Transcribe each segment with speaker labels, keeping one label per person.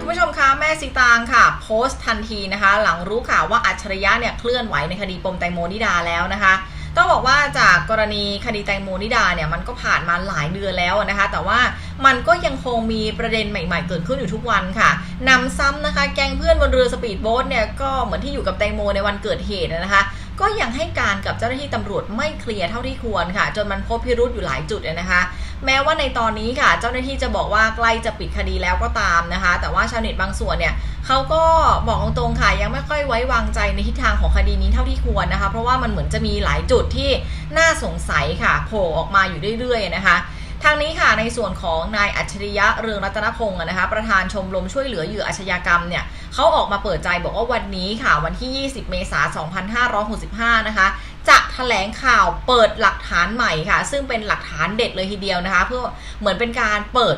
Speaker 1: คุณผู้ชมคะแม่สีตางค่ะ โพสต์ทันทีนะคะ หลังรู้ข่าวว่าอัจฉริยะเนี่ยเคลื่อนไหวในคดีปมแตงโมนิดาแล้วนะคะ ต้องบอกว่าจากกรณีคดีแตงโมนิดาเนี่ยมันก็ผ่านมาหลายเดือนแล้วนะคะ แต่ว่ามันก็ยังคงมีประเด็นใหม่ๆ เกิดขึ้นอยู่ทุกวันค่ะนำซ้ำนะคะ แก๊งเพื่อนบนเรือสปีดโบ๊ทเนี่ยก็เหมือนที่อยู่กับแตงโมในวันเกิดเหตุนะคะก็ยังให้การกับเจ้าหน้าที่ตำรวจไม่เคลียร์เท่าที่ควรค่ะ จนมันพบพิรุธอยู่หลายจุดเลยนะคะ แม้ว่าในตอนนี้ค่ะเจ้าหน้าที่จะบอกว่าใกล้จะปิดคดีแล้วก็ตามนะคะ แต่ว่าชาวเน็ตบางส่วนเนี่ยเขาก็บอกตรงๆค่ะยังไม่ค่อยไว้วางใจในทิศทางของคดีนี้เท่าที่ควรนะคะ เพราะว่ามันเหมือนจะมีหลายจุดที่น่าสงสัยค่ะโผล่ออกมาอยู่เรื่อยๆนะคะทางนี้ค่ะในส่วนของนายอัจฉริยะเรืองรัตนพงศ์นะคะประธานชมรมช่วยเหลือเหยื่ออาชญากรรมเนี่ยเขาออกมาเปิดใจบอกว่าวันนี้ค่ะวันที่ 20 เมษายน 2565 นะคะ ถลงข่าวเปิดหลักฐานใหม่ค่ะ ซึ่งเป็นหลักฐานเด็ดเลยทีเดียวนะคะ เพื่อเหมือนเป็นการเปิด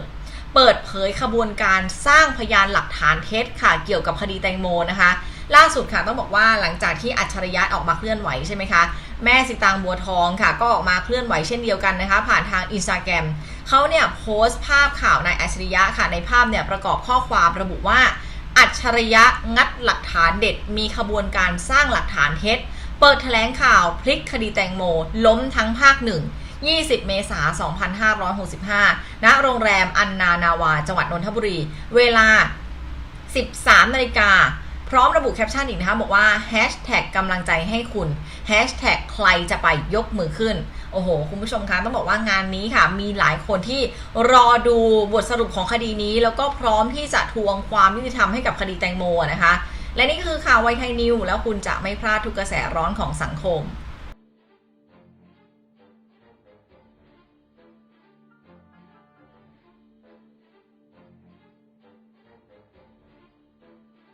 Speaker 1: เปิดเผยขบวนการสร้างพยานหลักฐานเท็จค่ะ เกี่ยวกับคดีแตงโมนะคะ ล่าสุดค่ะต้องบอกว่าหลังจากที่อัจฉริยะออกมาเคลื่อนไหวใช่ไหมคะแม่สิตางบัวทองค่ะ ก็ออกมาเคลื่อนไหวเช่นเดียวกันนะคะ ผ่านทางอินสตาแกรมเขาเนี่ยโพสต์ภาพข่าวนายอัจฉริยะค่ะในภาพเนี่ยประกอบข้อความระบุว่า อัจฉริยะงัดหลักฐานเด็ดมีขบวนการสร้างหลักฐานเท็จ เปิดแถลงข่าวพลิกคดีแตงโม ล้มทั้งภาคหนึ่ง 20 เมษายน 2565 ณ โรงแรมอันนานาวา จังหวัดนนทบุรี เวลา 13 นาฬิกา พร้อมระบุแคปชั่นอีกนะคะ บอกว่าแฮชแท็กกำลังใจให้คุณแฮชแท็กใครจะไปยกมือขึ้น โอ้โห คุณผู้ชมคะ ต้องบอกว่างานนี้ค่ะ มีหลายคนที่รอดูบทสรุปของคดีนี้ แล้วก็พร้อมที่จะทวงความยุติธรรมให้กับคดีแตงโมนะคะ และนี่คือข่าวไวไทยนิว แล้วคุณจะไม่พลาดทุกกระแสร้อนของสังคม